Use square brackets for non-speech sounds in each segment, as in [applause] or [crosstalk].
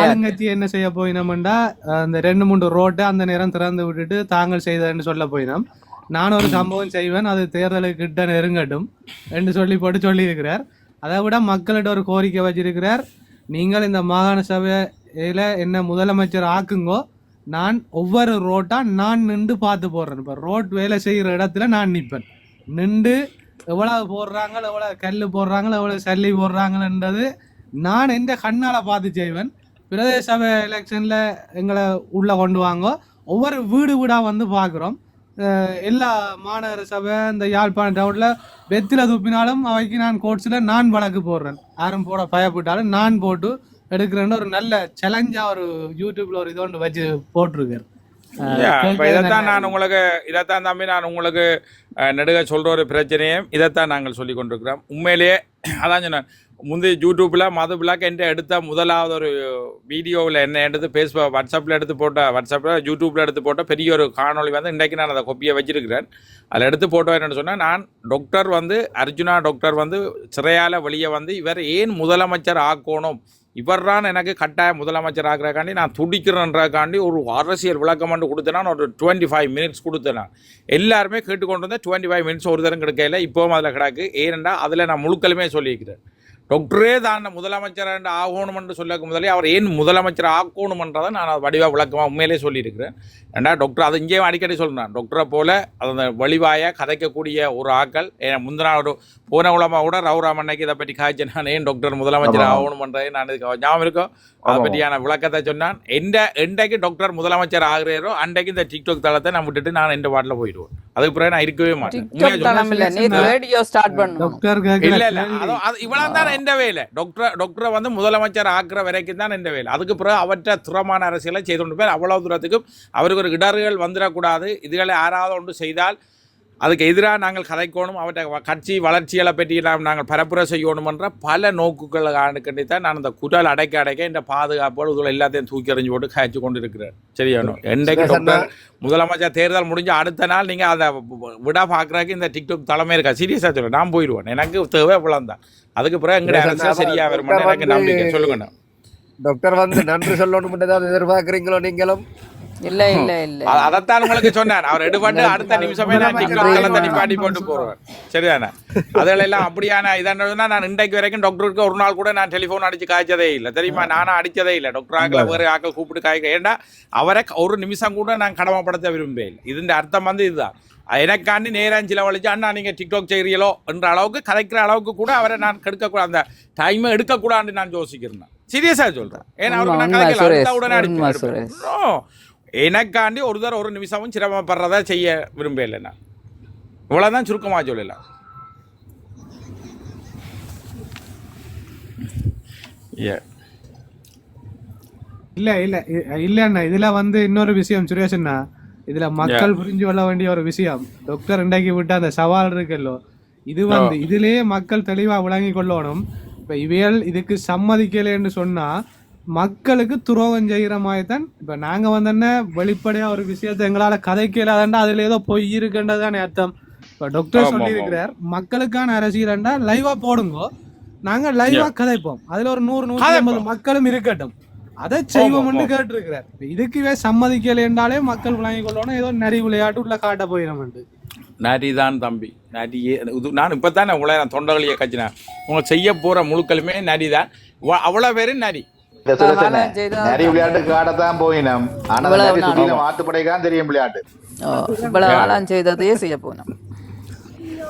ஆளுங்கட்சி என்ன செய்ய போயினோம்டா? அந்த ரெண்டு மூன்று ரோட்டை அந்த நேரம் திறந்து விட்டுட்டு தாங்கள் செய்ததுன்னு சொல்ல போயினோம். நான் ஒரு சம்பவம் செய்வேன். அது தேர்தலுக்கு கிட்ட நெருங்கட்டும் என்று சொல்லி போட்டு சொல்லியிருக்கிறார். அதை விட மக்கள்கிட்ட ஒரு கோரிக்கை வச்சிருக்கிறார். நீங்கள் இந்த மாகாண சபையில என்ன முதலமைச்சர் ஆக்குங்கோ நான் ஒவ்வொரு ரோட்டா நான் நின்று பார்த்து போடுறேன். இப்போ ரோட் வேலை செய்கிற இடத்துல நான் நிற்பேன். நின்று எவ்வளவு போடுறாங்க எவ்வளவு கல் போடுறாங்க எவ்வளவு சல்லி போடுறாங்கன்றது நான் எந்த கண்ணால பார்த்து செய்வேன் பிரதேச சபை எலெக்ஷன்ல எங்களை உள்ள கொண்டு வாங்க. ஒவ்வொரு வீடு வீடா வந்து பார்க்குறோம். எல்லா மாநகர சபை இந்த யாழ்ப்பாணம் டவுன்ல வெத்தில துப்பினாலும் அவைக்கு நான் கோர்ட்ஸில் நான் வழக்கு போடுறேன். யாரும் போட பயப்பட்டாலும் நான் போட்டு எடுக்கிறேன்னு ஒரு நல்ல சேலஞ்சா ஒரு யூடியூப்ல ஒரு இது ஒன்று வச்சு இப்ப இதைத்தான் நான் உங்களுக்கு இதைத்தான் தம்பி நான் உங்களுக்கு நெடுக சொல்ற ஒரு பிரச்சனையும் இதைத்தான் நாங்கள் சொல்லி கொண்டிருக்கிறோம். உண்மையிலேயே அதான் சொன்னேன். முந்தைய யூடியூப்பில் மது பிளாக் என்கிட்ட எடுத்த முதலாவது ஒரு வீடியோவில் என்ன எடுத்து ஃபேஸ்புக் வாட்ஸ்அப்பில் எடுத்து போட்ட வாட்ஸ்அப்பில் யூடியூப்பில் எடுத்து போட்ட பெரிய ஒரு காணொளி வந்து இன்றைக்கு நான் அதை கொப்பியை வச்சிருக்கிறேன். அதில் எடுத்து போட்டோம் என்னென்னு சொன்னால் நான் டாக்டர் வந்து அர்ஜுனா டாக்டர் வந்து சிறையால் வெளியே வந்து இவர் ஏன் முதலமைச்சர் ஆக்கணும்? இவர் தான் எனக்கு கட்டாய முதலமைச்சர் ஆகிறக்காண்டி நான் துடிக்கிறேன்றக்காண்டி ஒரு அரசியல் விளக்கம் மட்டும் கொடுத்தேன். நான் ஒரு டுவெண்ட்டி ஃபைவ் மினிட்ஸ் கொடுத்தேன் எல்லாருமே கேட்டுக்கொண்டு வந்தேன் டுவெண்ட்டி ஃபைவ் மினிட்ஸ் ஒரு தரம் கிடைக்கல இப்போவும் அதில் கிடக்கு. ஏனென்றால் அதில் நான் முழுக்கலுமே சொல்லியிருக்கிறேன். டாக்டரே தான் முதலமைச்சர் ஆகணும்னு சொல்லக்கு முதலே அவர் ஏன் முதலமைச்சர் ஆக்கணுமன்றதை நான் அது வடிவாக விளக்கமாக உண்மையிலே சொல்லியிருக்கிறேன். ஏன்னா டாக்டர் அது இங்கேயும் அடிக்கடி சொல்கிறேன் டாக்டரை போல அந்த வழிவாய கதைக்கக்கூடிய ஒரு ஆக்கள் ஏன் முந்தின ஒரு போன உலமா கூட ரவுராம் அன்னைக்கு இதை பற்றி காய்ச்சி நான் ஏன் டாக்டர் முதலமைச்சர். ஆகணுமன்றதை நான் இதுக்கு ஞாபகம் இருக்கும் அதை. பற்றியான விளக்கத்தை சொன்னான். எந்த எண்டைக்கு டாக்டர் முதலமைச்சர் ஆகுறாரோ அன்றைக்கு இந்த டிக்டாக் தளத்தை நான் விட்டுட்டு நான் எந்த வாட்டில் போயிடுவேன். அதுக்கு பிறகு நான் இருக்கவே மாட்டேன். இவ்வளவு தான் எந்த வேலை. டாக்டர் டாக்டரை வந்து முதலமைச்சர் ஆக்குற வரைக்கும் தான் எந்த வேலை. அதுக்கு பிறகு அவற்றை திறமான அரசியலை செய்து கொண்டு போய் அவ்வளவு தூரத்துக்கும் அவருக்கு ஒரு இடர்கள் வந்துடக்கூடாது. இதுகளை யாராவது ஒன்று செய்தால் அதுக்கு எதிராக நாங்கள் கதைக்கணும் அவற்றை கட்சி வளர்ச்சிகளை பற்றி நாம் நாங்கள் பரப்புரை செய்யணுமன்ற பல நோக்குகள் காணுக்கண்டி தான் நான் அந்த குரல் அடைக்க அடைக்க இந்த பாதுகாப்போடு இதுல எல்லாத்தையும் தூக்கி எறிஞ்சு போட்டு காய்ச்சி கொண்டு இருக்கிறேன் சரியானோ என்றைக்கு டாக்டர் முதலமைச்சர் தேர்தல் முடிஞ்ச அடுத்த நாள் நீங்கள் அதை விட பார்க்குறதுக்கு இந்த டிக்டாக் தலைமை இருக்கா? சீரியஸாக சொல்லுவேன் நான் போயிடுவேன் எனக்கு தேவை தான் அதுக்கு பிறகு எங்கட சரி, அரசியல் அப்ப சரியா வரும் எனக்கு நம்பிக்கை. சொல்லுங்க டாக்டர் வந்து நன்றி சொல்லணும் ஏதாவது எதிர்பார்க்குறீங்களோ நீங்களும்? இல்ல இல்ல இல்ல. அதைத்தான் உங்களுக்கு சொன்னார். அவர் எடுபட்டு அடுத்த நிமிஷமே நான் டிக்டாக் தளத்தை நிப்பாட்டி போட்டு போடுவேன் சரிதானே? அதெல்லாம் அப்படியான இதானதுன்னா நான் இன்றைக்கு வரைக்கும் டாக்டருக்கு ஒரு நாள் கூட நான் டெலிஃபோன் அடிச்சு காய்ச்சதே இல்லை. தெரியுமா? நானும் அடிச்சதே இல்லை. டாக்டர் ஆக்களை வேறு ஆக்கள் கூப்பிட்டு காய்க்க. ஏன்னா அவரை ஒரு நிமிஷம் கூட நான் கடமைப்படுத்த விரும்பவே இல்லை. இதுன்ற அர்த்தம் வந்து இதுதான். எனக்காண்டி நேரம் செலவழிச்சு அண்ணா நீங்கள் டிக்டாக் செய்கிறீங்களோ என்ற அளவுக்கு கதைக்கிற அளவுக்கு கூட அவரை நான் கெடுக்கக்கூடாது அந்த டைமை எடுக்கக்கூடாதுன்னு நான் யோசிக்கிறேன். சீரியஸாக சொல்கிறேன் ஏன்னா அவருக்கு நான் கதைக்கல உடனே அடிச்சு. எனக்காண்டி ஒரு தடவை ஒரு நிமிஷமும் சிரமப்படுறதா செய்ய விரும்பல நான் இவ்வளவுதான் சுருக்கமா சொல்லலாம் Yeah. இல்ல இல்ல இ- இல்லண்ணா இதுல வந்து இன்னொரு விஷயம் சுரேஷண்ணா. இதுல மக்கள் புரிஞ்சு கொள்ள வேண்டிய ஒரு விஷயம். டாக்டர் இன்றைக்கு விட்ட அந்த சவால் இருக்குல்லோ இது வந்து இதுலயே மக்கள் தெளிவா விளங்கி கொள்ளணும். இப்ப இவையல் இதுக்கு சம்மதிக்கலைன்னு சொன்னா மக்களுக்கு துரோகம் செய்கிற மாதிரி தான் இப்ப நாங்க வந்து என்ன வெளிப்படையா ஒரு விஷயத்தை எங்களால கதைக்கலாதண்டா அதுல ஏதோ பொய் இருக்குன்றதானே அர்த்தம். இப்ப டாக்டர் ஆமா, சொல்லி இருக்கிறார் மக்களுக்கான அரசியல்ண்டா லைவா போடுங்க. நாங்க லைவா கதைப்போம். அதுல ஒரு நூறு நூற்றி ஐம்பது மக்களும் இருக்கட்டும். அதை செய்வோம் என்று கேட்டிருக்கிறார். இப்ப இதுக்குவே சம்மதிக்கலை என்றாலே மக்கள் விளங்கிக் கொள்ளணும். ஏதோ நரி விளையாட்டு உள்ள காட்ட போயிடும் நரிதான் தம்பி. நரி இது நான் இப்போ தானே உங்களை நான் தொண்டகளியை கச்சினேன் உங்க செய்ய போற முழுக்களுமே நரிதான். வ- அவ்வளவு பேரும் நரி. நிறைய விளையாட்டு காட்டத்தான் போயினோம் ஆனா. சுத்தியில மாத்துப்படைக்கான் தெரியும் விளையாட்டு. இவ்வளவு காலம் செய்ததையே செய்ய போனோம்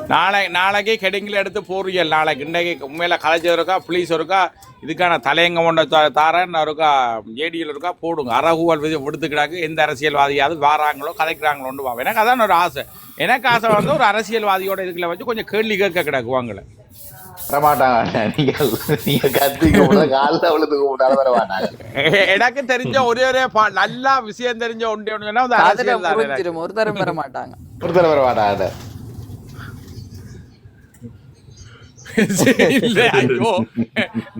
நாளை நாளைக்கு கெடுங்கில் எடுத்து போறீங்க நாளைக்கு இன்றைக்கு உண்மையில கலைச்சது இருக்கா புளிஸ் இருக்கா இதுக்கான தலையங்கம் கொண்ட தா- தாரன் இருக்கா ஏடியில் இருக்கா போடுங்க. அரகுவல் விதி விடுத்துக்கிடாக்கு எந்த அரசியல்வாதியாவது வாராங்களோ கதைக்கிறாங்களோன்னு வா. எனக்கு அதான் ஒரு ஆசை. எனக்கு ஆசை வந்து ஒரு அரசியல்வாதியோட இதுக்குள்ள வச்சு கொஞ்சம் கேள்வி கேட்க கிடக்கு வாங்கல வரமாட்டாங்க நீங்க நீங்க கத்திக்க காலில் கூப்பிட்டாலும் எனக்கு தெரிஞ்ச ஒரே ஒரே நல்லா விஷயம் தெரிஞ்ச ஒன்றே ஒன்று சொன்னா ஒரு தரம் வர மாட்டாங்க. ஒருத்தர் வர மாட்டாங்க. இல்ல ஐயோ.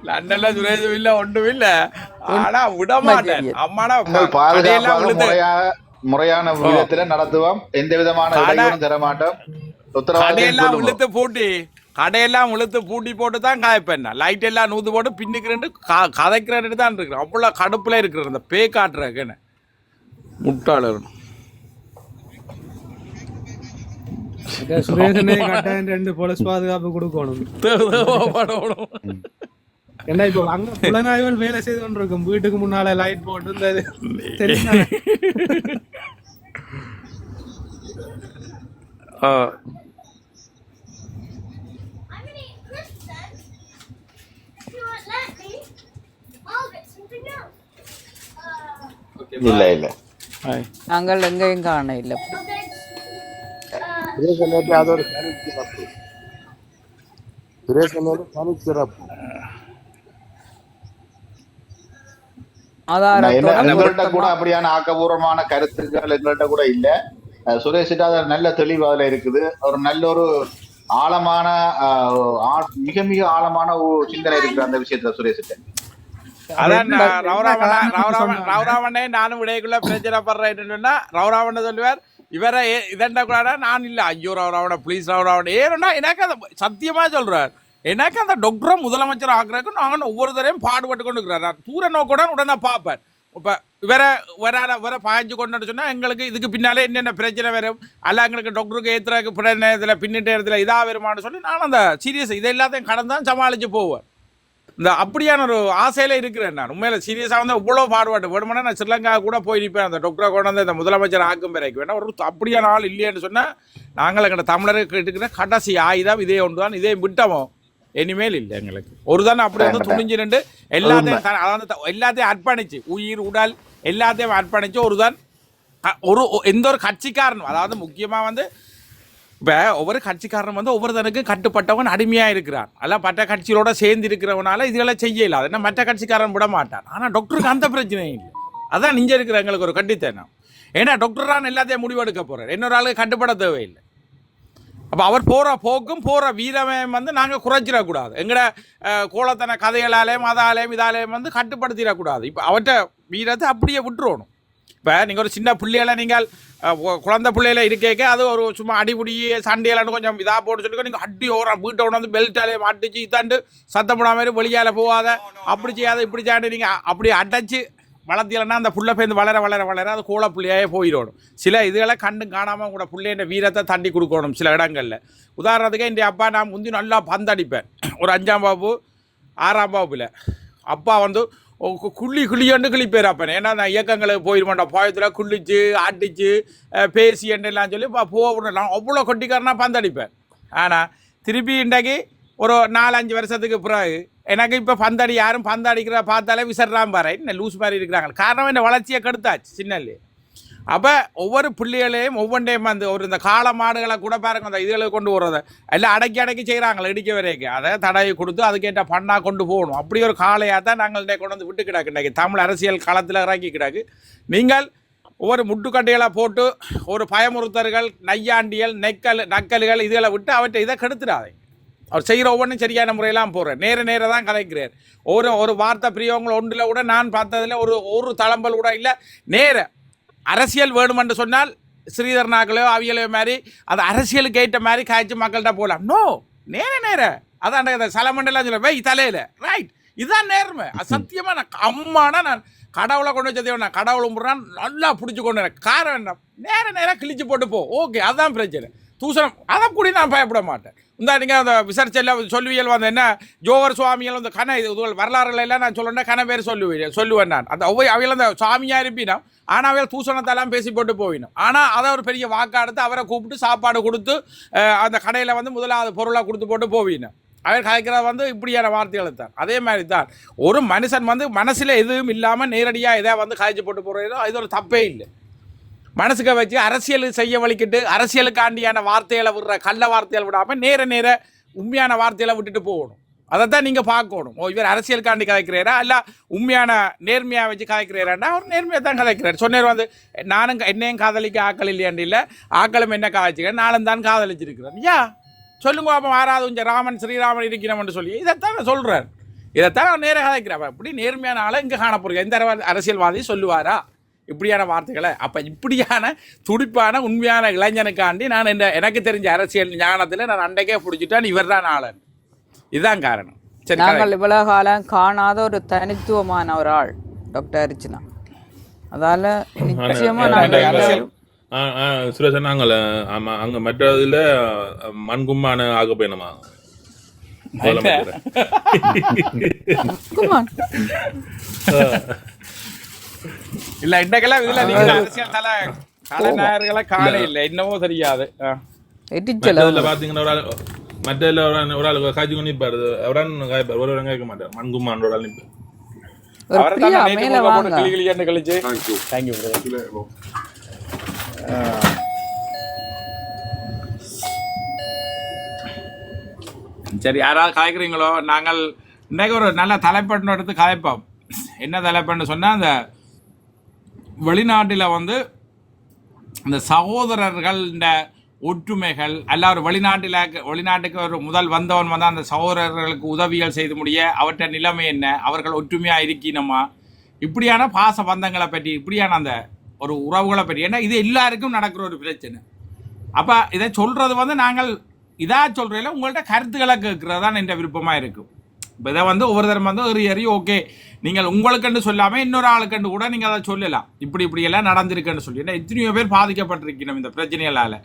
லண்டன்ல சுரேஷும் இல்ல ஒன்றும் இல்ல. ஆனா விட மாட்டேன். அம்மாடா பாதுகாப்பாக முறையான விதத்துல நடத்துவோம். எந்த விதமான கடை- இடையூறும் தர மாட்டோம் உத்தரவாதம் விழுத்து பூட்டி. கடையெல்லாம் இழுத்து பூட்டி போட்டு தான் காய்ப்பேன் லைட் எல்லாம் நூத்து போட்டு பின்னுக்கிறேன் கா கதைக்கிறேன்னு தான் இருக்கிறேன். அவ்வளோ கடுப்பில் இருக்கிறேன். அந்த பே காட்டுறதுக்குன்னு முட்டாளர் ரெண்டு போலீஸ் பாதுகாப்பு கொடுக்கணும். ஏன்னா இப்போ அங்க புலனாய்வுகள் வேலை செய்து கொண்டிருக்கும். வீட்டுக்கு முன்னால லைட் போட்டு இந்த இது தெரியுமா? சிறப்பு சுரேஷ் நேற்று தனி சிறப்பு நான் என்ன- ஆதாரத்தோட எங்கள்கிட்ட கூட அப்படியான ஆக்கபூர்வமான கருத்துக்கள் எங்கள்கிட்ட கூட இல்ல. சுரேஷிட்ட அது நல்ல தெளிவு அதுல இருக்குது. ஒரு நல்ல ஒரு ஆழமான மிக மிக ஆழமான ஒரு சிந்தனை இருக்குது அந்த விஷயத்துல சுரேஷிட்ட அதான்? ரவுராவணே நானும் விடைக்குள்ள பிரச்சனை படுறேன்னா ரவுராவண சொல்லுவார் இவரை இதெண்டா கூட நான் இல்ல. ஐயோ ரவுராவண ப்ளீஸ் ரவுராவண ஏன்னா எனக்கு அந்த சத்தியமா சொல்றார். எனக்கு அந்த டாக்டரை முதலமைச்சர் ஆக்குறதுக்கு நான் ஒவ்வொரு தரையும் பாடுபட்டு கொண்டு இருக்கிறார் நான் தூர நோக்குடன் உடனே பார்ப்பேன். இப்போ இவரை வராத வர பாய்ஞ்சு கொண்டு சொன்னா எங்களுக்கு இதுக்கு பின்னாலே என்னென்ன பிரச்சனை வரும்? அல்ல எங்களுக்கு டாக்டருக்கு ஏற்றுறதுக்கு பின்ன இதில் பின்னிட்டு இடத்துல இதாக வருமானு சொல்லி நான் அந்த சீரியஸ் இதை எல்லாத்தையும் கடந்தான் சமாளித்து போவேன். இந்த அப்படியான ஒரு ஆசையில இருக்கிறேன் நான். உண்மையில சீரியஸாக வந்து இவ்வளோ பாடுபாட்டு வேணுமெனா நான் ஸ்ரீலங்கா கூட போயிருப்பேன் அந்த டாக்டரை கொண்டு வந்து இந்த முதலமைச்சர் ஆக்கும் வரைக்கும் வேணா ஒரு அப்படியான ஆள் இல்லையேன்னு சொன்னால் நாங்கள் எங்கள் தமிழருக்கு இருக்கிற கடைசி ஆயுதம் இதே ஒன்று தான் இதே விட்டமோ? இனிமேல் இல்லை எங்களுக்கு. ஒரு தானே அப்படி வந்து துணிஞ்சு நின்று எல்லாத்தையும் அதாவது எல்லாத்தையும் அர்ப்பணிச்சு. உயிர் உடல் எல்லாத்தையும் அர்ப்பணிச்சு ஒரு தான் ஒரு எந்த ஒரு கட்சிக்காரனும் அதாவது முக்கியமாக வந்து இப்போ ஒவ்வொரு கட்சிக்காரனும் வந்து ஒவ்வொருத்தனுக்கும் கட்டுப்பட்டவன் அடிமையாக இருக்கிறான். அதெல்லாம் மற்ற கட்சிகளோட சேர்ந்து இருக்கிறவனால இதெல்லாம் செய்ய இல்லாது என்ன மற்ற கட்சிக்காரன் விட மாட்டான் ஆனால் டாக்டருக்கு அந்த பிரச்சனையும் இல்லை. அதான் நிஞ்ச இருக்கிற எங்களுக்கு ஒரு கண்டித்தனம். ஏன்னா டாக்டரான எல்லாத்தையும் முடிவெடுக்க போகிறார் இன்னொரு ஆளுக்கு கட்டுப்பட தேவையில்லை. அப்போ அவர் போகிற போக்கும் போகிற வீரமையும் வந்து நாங்கள் குறைச்சிடக்கூடாது. எங்களோட கோலத்தன கதைகளாலேயும் அதாலேயும் இதாலேயும் வந்து கட்டுப்படுத்திடக்கூடாது. இப்போ அவர்கிட்ட வீரத்தை அப்படியே விட்டுருவணும் இப்போ நீங்கள் ஒரு சின்ன பிள்ளையில நீங்கள் அஹ், குழந்தை பிள்ளையில இருக்கேக்க அது ஒரு சும்மா அடிபுடி சண்டையிலன்னு கொஞ்சம் இதாக போட்டு சொல்லி நீங்கள் அடி ஓரம் வீட்டை கொண்டு வந்து பெல்ட்டாலே மாட்டிச்சு இதாண்டு சத்தம் போடாமல் வெளியால் போகாத அப்படி செய்யாத இப்படி செய்யாண்டு நீங்கள் அப்படி அடைச்சி வளர்த்தியலன்னா அந்த புள்ள பேருந்து வளர வளர வளர அது கோல பிள்ளையாகவே போயிடணும். சில இதுகளை கண்டு காணாமல் கூட புள்ளைன்ற வீரத்தை தண்டி கொடுக்கணும் சில இடங்களில். உதாரணத்துக்கு இன்றைய அப்பா நான் முந்தி நல்லா பந்தடிப்பேன் ஒரு அஞ்சாம் பாபு ஆறாம் பாபுல அப்பா வந்து குள்ளி குள்ளியண்டு கிளிப்பேர் ஏன்னா நான் இயக்கங்களுக்கு போயிருமாட்டா பாயத்தில் குள்ளிச்சு ஆட்டிச்சு பேசி எல்லாம் சொல்லி போகணும் நான் அவ்வளோ கொட்டிக்காரனா பந்தடிப்பேன். ஆனால் திருப்பி இன்றைக்கு ஒரு நாலஞ்சு வருஷத்துக்கு பிறகு எனக்கு இப்போ பந்தடி யாரும் பந்தடிக்கிற பார்த்தாலே விசர்றான் பாரு. என்ன லூஸ் மாதிரி இருக்கிறாங்க. காரணம் என்ன? வளர்ச்சியை கெடுத்தாச்சு சின்னல்லே. அப்போ ஒவ்வொரு பிள்ளைகளையும் ஒவ்வொன்றையும் வந்து ஒரு இந்த காளை மாடுகளை கூட பாருங்க அந்த இதுகளை கொண்டு போகிறத எல்லாம் அடக்கி அடக்கி செய்கிறாங்களே இடிக்க வரைக்கும் அதை தடவி கொடுத்து அதுக்கேற்ற பண்ணா கொண்டு போகணும். அப்படி ஒரு காளையாக தான் நாங்கள் கொண்டு வந்து விட்டு கிடக்கு. இன்றைக்கு தமிழ் அரசியல் களத்தில் இறக்கி கிடக்கு. நீங்கள் ஒவ்வொரு முட்டுக்கட்டைகளை போட்டு ஒரு பயமுறுத்தல்கள் நையாண்டியல் நெக்கல் நக்கல்கள் இதுகளை விட்டு அவற்றை இதை கெடுத்துடாதீங்க அவர் செய்கிற ஒவ்வொன்றும் சரியான முறையெல்லாம் போகிறார் நேர நேராக தான் கலைக்கிறார் ஒரு ஒரு வார்த்தை பிரியவங்களை ஒன்றில் கூட நான் பார்த்ததில் ஒரு ஒரு தளம்பல் கூட இல்லை. நேர அரசியல் வேணுமென்று சொன்னால் ஸ்ரீதர் அவியலையோ மாதிரி அது அரசியலுக்கு ஏற்ற மாதிரி காய்ச்சி மக்கள்கிட்ட போகலாம். நோ நேர நேர. அதான் அந்த சலமண்டலாம் சொல்ல வை தலையில். ரைட் இதுதான் நேர்மை. அது சத்தியமாக நான் அம்மானா நான் கடவுளை கொண்டு வச்சதே நான் கடவுளை முறான் நல்லா பிடிச்சி கொண்டு வரேன். காரம் என்ன நேர நேராக கிழிச்சு போட்டு போ. ஓகே அதுதான் பிரச்சனை. தூசணம் அதை கூட நான் பயப்பட மாட்டேன். இந்த நீங்கள் அந்த விசாரிச்செல்லாம் சொல்லுவியல் வந்து என்ன? ஜோவர் சுவாமிகள் அந்த கன இது இதுகள் வரலாறுகள் எல்லாம் நான் சொல்லணும்னா கன பேர் சொல்லுவேன் சொல்லுவேன் நான். அந்த ஒவ்வொரு அவையில் அந்த சுவாமியாக இருப்பினோம் ஆனால் அவையில் தூசணத்தெல்லாம் பேசி போட்டு போயிடும் ஆனால் அதை ஒரு பெரிய வாக்காடுத்து அவரை கூப்பிட்டு சாப்பாடு கொடுத்து அந்த கடையில் வந்து முதலாவது பொருளாக கொடுத்து போட்டு போவினோம் அவர் கதைக்கிறது வந்து இப்படியான வார்த்தைகளை தான். அதே மாதிரி தான் ஒரு மனுஷன் வந்து மனசில் எதுவும் இல்லாமல் நேரடியாக இதை வந்து காய்ச்சி போட்டு போகிறதோ இது ஒரு தப்பே இல்லை. மனசுக்க வச்சு அரசியல் செய்ய வலிக்கிட்டு அரசியலுக்காண்டியான வார்த்தைகளை விடுற கள்ள வார்த்தைகளை விடாமல் நேர நேர உண்மையான வார்த்தைகளை விட்டுட்டு போகணும். அதை தான் நீங்கள் பார்க்கணும். ஓ இவர் அரசியலுக்காண்டி கதைக்கிறாரா? இல்லை உண்மையான நேர்மையாக வச்சு கதைக்கிறாராண்டா அவர் நேர்மையாக தான் கதைக்கிறார். சொன்னார் வந்து நானும் என்னையும் காதலிக்க ஆக்கள் இல்லையாண்டு இல்லை. ஆக்களும் என்ன காதலிச்சுக்கிறேன் நானும் தான் காதலிச்சிருக்கிறேன். யா சொல்லுங்க அப்போ மாறாது கொஞ்சம் ராமன் ஸ்ரீராமன் இருக்கிறவன் சொல்லி. இதைத்தான் சொல்கிறார் இதைத்தான் நான் நேராக கதைக்கிறார். அப்படி நேர்மையான ஆளை இங்கே காண எந்த அரசியல்வாதி சொல்லுவாரா? இப்படியான வார்த்தைகளை அப்ப இப்படியான துடிப்பான உண்மையான இளைஞனுக்காண்டி நான் இந்த எனக்கு தெரிஞ்ச அரசியல் ஞானத்துல நான் அன்றைக்கே பிடிச்சிட்டேன் இவர் தான் ஆளன். இதுதான் காரணம். சரி. நாங்கள் இவ்வளவு காலம் காணாத ஒரு தனித்துவமான ஒரு ஆள் டாக்டர் அர்ச்சனா. அதால நிச்சயமா நாங்கள் அரசியல் ஆ, ஆ, சுரேஷ் நாங்கள் ஆமா அங்க மற்ற இதுல மண்கும்மான ஆக போயினமா இல்ல இன்றைக்கெல்லாம் இதுல நீங்க அரசியல் தலை தலைநாயர்களை காண இல்லை. என்னவோ தெரியாது. பாத்தீங்கன்னா மற்ற ஒரு ஆள் ஒரு ஆள் காய்ச்சி கொண்டு நிற்பாரு அவரான் காய்ப்பார். ஒரு ஒரு கேட்க மாட்டார். மண்கும்மான் ஒரு ஆள் நிற்பார் அவரை தான் மேல வாங்க கிளி கழிச்சு. சரி யாராவது கலைக்கிறீங்களோ நாங்கள் இன்னைக்கு ஒரு நல்ல தலைப்பட்டு எடுத்து கலைப்போம் என்ன தலைப்புன்னு சொன்னால் அந்த வெளிநாட்டில் வந்து இந்த சகோதரர்கள் இந்த ஒற்றுமைகள் அல்ல வெளிநாட்டில் வெளிநாட்டுக்கு ஒரு முதல் வந்தவன் வந்து அந்த சகோதரர்களுக்கு உதவிகள் செய்து முடிய அவற்ற நிலைமை என்ன? அவர்கள் ஒற்றுமையாக இருக்கணுமா? இப்படியான பாச பந்தங்களை பற்றி இப்படியான அந்த ஒரு உறவுகளை பற்றி. ஏன்னா இது எல்லாருக்கும் நடக்கிற ஒரு பிரச்சனை. அப்போ இதை சொல்கிறது வந்து நாங்கள் இதாக சொல்கிறதில்ல உங்கள்கிட்ட கருத்துக்களை கேட்குறது தான் என்ற விருப்பமாக இருக்கும். இப்போ இதை வந்து ஒவ்வொரு தரம் வந்து ஒரு எரி ஓகே நீங்கள் உங்களுக்குன்னு சொல்லாமல் இன்னொரு ஆளுக்குன்னு கூட நீங்கள் அதை சொல்லலாம். இப்படி இப்படி எல்லாம் நடந்திருக்குன்னு சொல்லி. ஏன்னா எத்தனையோ பேர் பாதிக்கப்பட்டிருக்கணும் இந்த பிரச்சனைகளால்.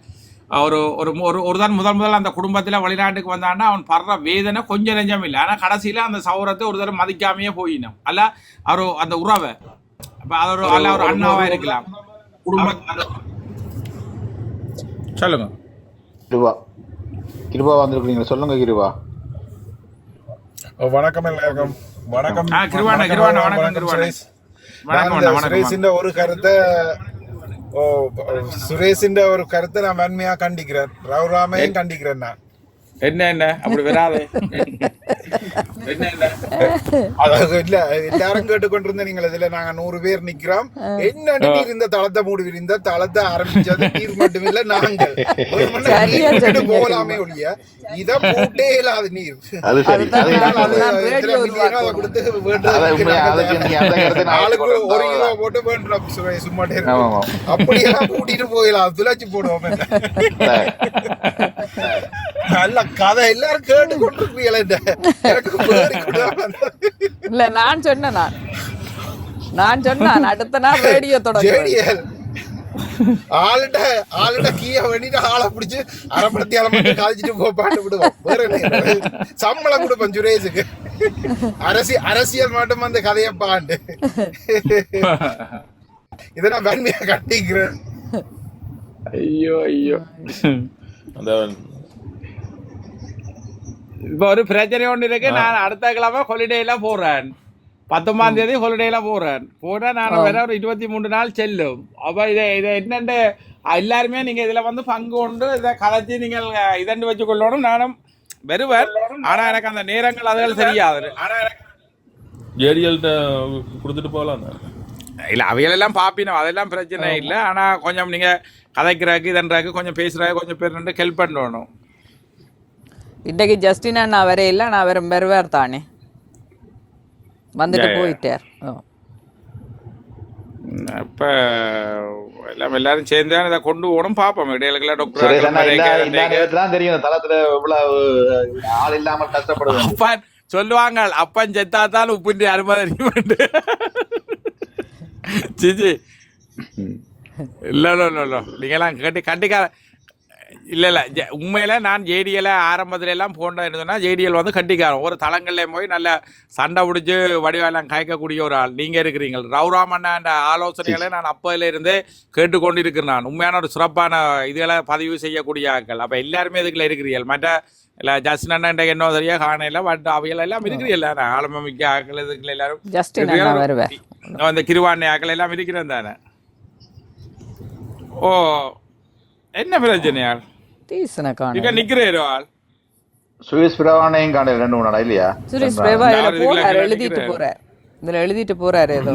ஒரு ஒரு ஒரு ஒரு தான் முதல் முதல் அந்த குடும்பத்தில் வெளிநாட்டுக்கு வந்தான்னா அவன் படுற வேதனை கொஞ்சம் நெஞ்சம் இல்லை. ஆனால் கடைசியில் அந்த சௌரத்தை ஒரு தடவை மதிக்காமையே போயினோம். அல்ல அவர் அந்த உறவை. அப்போ அது ஒரு அல்ல ஒரு அண்ணாவா இருக்கலாம். சொல்லுங்க. கிருபா. கிருபா வந்திருக்கீங்க சொல்லுங்க கிருபா வணக்கம் எல்லாருக்கும் வணக்கம் ஆ, கிருவாண, கிருவாண, வணக்கம், கிருவாண. சுரேஷ் வணக்கம் நான் வணக்கம் எல்லாருக்கும். வணக்கம். சுரேஷின்ற ஒரு கருத்தை சுரேஷின்ற ஒரு கருத்தை நான் வன்மையா கண்டிக்கிறேன். ரவுராமையும் கண்டிக்கிறேன் நான். என்ன என்ன? அப்படி வராது. என்ன என்ன? அதாவது இல்ல. எல்லாரும் கேட்டுக்கொண்டிருந்த நீங்கள் இதுல நாங்க நூறு பேர் நிக்கிறோம். என்ன நீர் இந்த தளத்தை மூடி இந்த தளத்தை ஆரம்பிச்சது நீர் மட்டும் இல்ல நாங்கள். ஒரு மணி நேரம் சரியா நீர் விட்டு சொன்னீங்க. போகலாமே ஒழிய இத மூட்டே இல்லாத நீர். அது சரி. அது அதுதான் அதனால நான் அது ரேடியோ எத்தனை மில்லியனோ அதை கொடுத்து அதான் உண்மையா, அதுக்கு நீ அந்த கருத்தை வேண்டது நான் ஆளுக்கு கொண்டு ஒரு கிலோ போட்டு வேண்டாம் சும்மா. அப்படியெல்லாம் கூட்டிட்டு போயிடலாம். துளைச்சு போடுவோம். [laughs] நல்ல கதை எல்லாரும் கேட்டு வந்தது. இல்ல நான் சொன்னேன் நான். நான் சொன்னேன் அடுத்த நாள் ரேடியோ தொடங்க ஜேடிஎல். ஆளுட ஆளுட கீய வேண்டிட்டு ஆளை பிடிச்சு அரைப்படத்தி அலமட்டு காய்ச்சிட்டு போப்பாட்டு விடுவோம். வேற என்ன? சம்பளம் கொடுப்பேன் சுரேஷுக்கு. அரசியல் அரசியல் மட்டும் அந்த கதையை பாண்டு. இதை நான் வன்மையா கட்டிக்கிறேன். ஐயோ ஐயோ. அந்த இப்போ ஒரு பிரச்சனை ஒன்று இருக்கு. நான் அடுத்த கிழமை ஹாலிடேல போறேன். பத்தொன்பதாம் தேதி ஹாலிடேல போறேன். போனா நான் வேற ஒரு இருபத்தி மூணு நாள் செல்லும். அப்ப இதை இதை என்னண்டு எல்லாருமே நீங்க இதுல வந்து பங்கு கொண்டு இதை கலைச்சி நீங்கள் இதண்டு வச்சு கொள்ளணும் நானும் வருவேன். ஆனா எனக்கு அந்த நேரங்கள் அதுகள் தெரியாது. ஜேடிஎல்கிட்ட கொடுத்துட்டு போகலாம் இல்ல அவைகளெல்லாம் பாப்பினோம். அதெல்லாம் பிரச்சனை இல்லை. ஆனா கொஞ்சம் நீங்க கதைக்கிறதுக்கு இதன்றாக்கு கொஞ்சம் பேசுறதுக்கு கொஞ்சம் பேர் ரெண்டு ஹெல்ப் பண்ணணும். இன்னைக்கு ஜஸ்டின் அண்ணா வரையில நான் வெறும் வருவார் தானே. வந்துட்டு. போயிட்டார். அப்ப எல்லாம் எல்லாரும் சேர்ந்து தான் இதை கொண்டு போகணும் பார்ப்போம் இடையில சுரேஷ் அண்ணா இல்ல இல்ல டாக்டர் தெரியும். தளத்துல இவ்வளவு ஆள் இல்லாமல் கஷ்டப்படுவேன். அப்பன் சொல்லுவாங்க அப்பன் செத்தாத்தான் உப்புண்டி அருமை தெரியும் சிச்சி இல்ல இல்ல இல்ல இல்ல. நீங்கெல்லாம் கட்டி கண்டிக்கார இல்ல இல்ல ஜெ- உண்மையில நான் ஜேடிஎல ஆரம்பத்துல எல்லாம் போண்டா இருந்தேன்னா ஜேடிஎல் வந்து கட்டிக்காரன் ஒரு தளங்கள்லயும் போய் நல்ல சண்டை பிடிச்சி வடிவெல்லாம் காய்க்கக்கூடிய ஒரு ஆள். நீங்க இருக்கிறீங்க ரவுராமண்ணாண்ட ஆலோசனைகளை நான் அப்போதுல இருந்தே கேட்டுக்கொண்டு இருக்கிறேன் நான். உண்மையான ஒரு சிறப்பான இதுகளை பதிவு செய்யக்கூடிய ஆட்கள். அப்ப எல்லாருமே இதுக்குள்ள இருக்கிறீர்கள். மற்ற இல்ல ஜஸ்டின் அண்ணன் என்ன சரியா காணையில பட் அவைகள் எல்லாம் இருக்கிறீல்ல ஆளுமை மிக்க ஆட்கள் இதுக்குள்ள எல்லாரும் அந்த கிருவாண்ணை ஆக்கள் எல்லாம் இருக்கிறேன் தானே? ஓ என்ன பிரச்சனையால் தீசன இங்க காணும். நிக்கிறேரோ ஆள்? சுரேஷ் பிரவானையும் காண ரெண்டு மூணு நாளா இல்லையா? சுரேஷ் பிரபா இதுல போறாரு எழுதிட்டு. போறார். இதுல எழுதிட்டு போறாரு ஏதோ.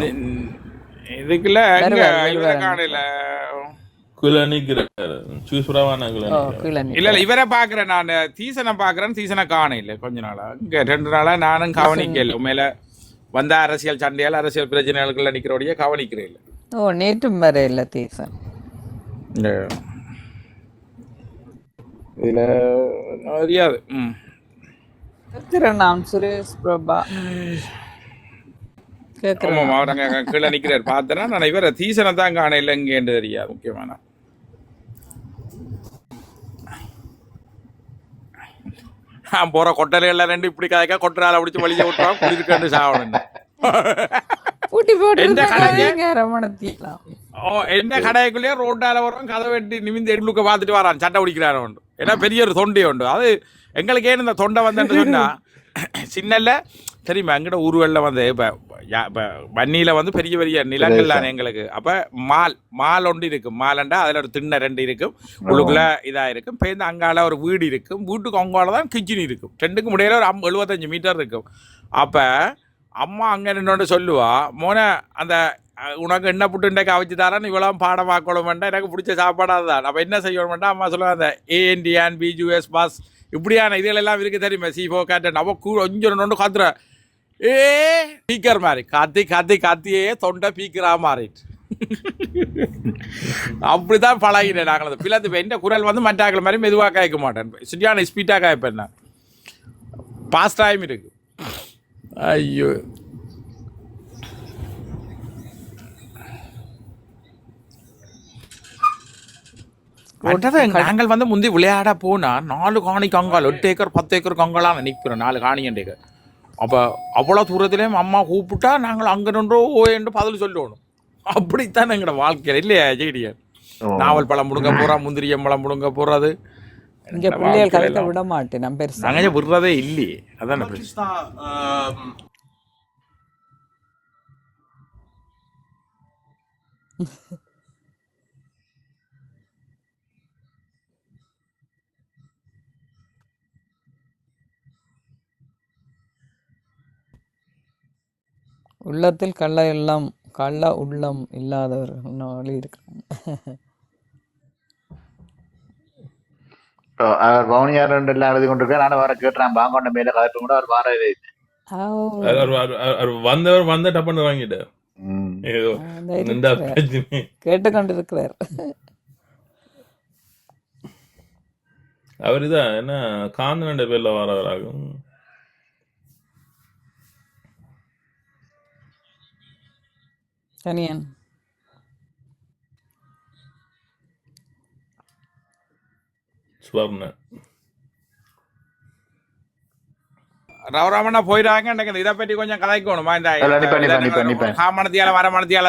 இதுக்குள்ள எங்க? இவரை. காணல கீழே இல்ல இல்ல இவரை பாக்குறேன் நான். தீசனை பாக்குறேன் தீசனை காணையில கொஞ்ச நாளா. இங்க ரெண்டு நாளா நானும் கவனிக்கல. உண்மையில வந்த அரசியல் சண்டையால் அரசியல் பிரச்சனைகளுக்குள்ள நிக்கிறோடைய கவனிக்கிறேன் இல்ல. ஓ நேற்றும் வர இல்லை தீசன் இதுல தெரியாது ம். சுரேஷ் பிரபா. ஆமாம் அவர் அங்கே கீழே நிற்கிறார் பார்த்தேன்னா நான் இவரை தீசனை தான் காண இல்லைங்கன்னு தெரியாது முக்கியமான. நான் போகிற கொட்டலைகளில் ரெண்டு இப்படி காய்க்க கொட்டரால பிடிச்சி வலிக்க விட்டுருவோம் குளிர்கண்டு சாவணும் பூட்டி எந்த ரமணத்திலாம். ஓ என்ன கடைக்குள்ளேயே ரோட்டால வரும் கதை வெட்டி நிமிந்து எள்ளுக்க பார்த்துட்டு வரான் சட்டை பிடிக்கிறான் ஏன்னா பெரிய ஒரு தொண்டை உண்டு. அது எங்களுக்கு ஏன் இந்த தொண்டை வந்தேன்னு சொன்னா சின்னல்ல தெரியுமா எங்கிட்ட ஊர்களில் வந்து இப்போ இப்போ வன்னியில் வந்து பெரிய பெரிய நிலங்கள் தானே எங்களுக்கு. அப்போ மால் மால் ஒன்று இருக்கும். மாலண்டா அதில் ஒரு திண்ணை ரெண்டு இருக்கும். உள்ளுக்குள்ள இதாக இருக்கும். பேருந்து அங்கால ஒரு வீடு இருக்கும். வீட்டுக்கு அங்கால தான் கிச்சன் இருக்கும். ரெண்டுக்கும் முடியல ஒரு அம் எழுபத்தஞ்சு மீட்டர் இருக்கும். அப்போ அம்மா அங்கே நின்னோண்டு சொல்லுவா மோனே அந்த உனக்கு என்ன புட்டு இன்றைக்கு அவிச்சு தரேன் இவ்வளோ பாடம் பார்க்கணும் எனக்கு பிடிச்ச சாப்பாடாக தான் அப்போ என்ன செய்யணுமெண்டா அம்மா சொல்லுவாங்க அந்த ஏஎன்டிஆன் பிஜுஎஸ் பாஸ் இப்படியான இதுகளெல்லாம் எல்லாம் இருக்கு தெரியுமா? சிஃபோ கேட்டன் அவள் கூ கொஞ்சம் நொண்டு காத்துற. ஏ பீக்கர் மாதிரி கத்தி கத்தி கத்தியே தொண்டை பீக்கரா மாறிட்டு அப்படிதான் பழகினேன் நாங்கள். அந்த பிள்ளை எந்த குரல் வந்து மற்றாக்கள் மாதிரி மெதுவாக கேட்க மாட்டேன். சரியான ஸ்பீட்டாக கேட்பேன் நான். பாஸ்ட் டைம் இருக்கு. ஐயோ. நாங்கள் வந்து முந்தி விளையாட போனா நாலு காணி கங்கால் எட்டு ஏக்கர் பத்து ஏக்கர் கங்காலாம் நிற்கிறோம் நாலு காணி ஏக்கர். அப்போ அவ்வளோ தூரத்துலேயும் அம்மா கூப்பிட்டா நாங்கள் அங்கே நின்றோ ஓ என்று பதில் சொல்லணும் அப்படித்தான் எங்களோட வாழ்க்கையில் இல்லையா ஜெயிடியன் நாவல் பழம் முடுங்க போகிறா முந்திரியம் பழம் முடுங்க போகிறது இங்க பிள்ளைகள் கலக்க விட மாட்டேன் பெருசா. நாங்கள் விடுறதே இல்லையே அதான் பிரச்சனை. [laughs] உள்ளத்தில் கள்ள இல்லம் கள்ள உள்ளம் இல்லாதவர் இன்னும் இருக்கிறாங்க அவர் பவுனியார் ரெண்டு எல்லாம் எழுதி கொண்டிருக்கார் நானும் வர கேட்டுறான் பாங்கொண்ட மேல கலட்டு கூட அவர் வார அவர் அவர்- அவர்- அவர் வந்தவர் வந்த டப்புன்னு வாங்கிட்டார். ஏதோ கேட்டுக்கொண்டிருக்கிறார். அவர் இதான் என்ன காந்தனண்ட பேர்ல வரவராகும். தனியன் சுவர்ணன் ரவராமனா போயிடாங்க எனக்கு இதை பற்றி கொஞ்சம் நிப்பா. காமணத்தியால வர மணத்தியால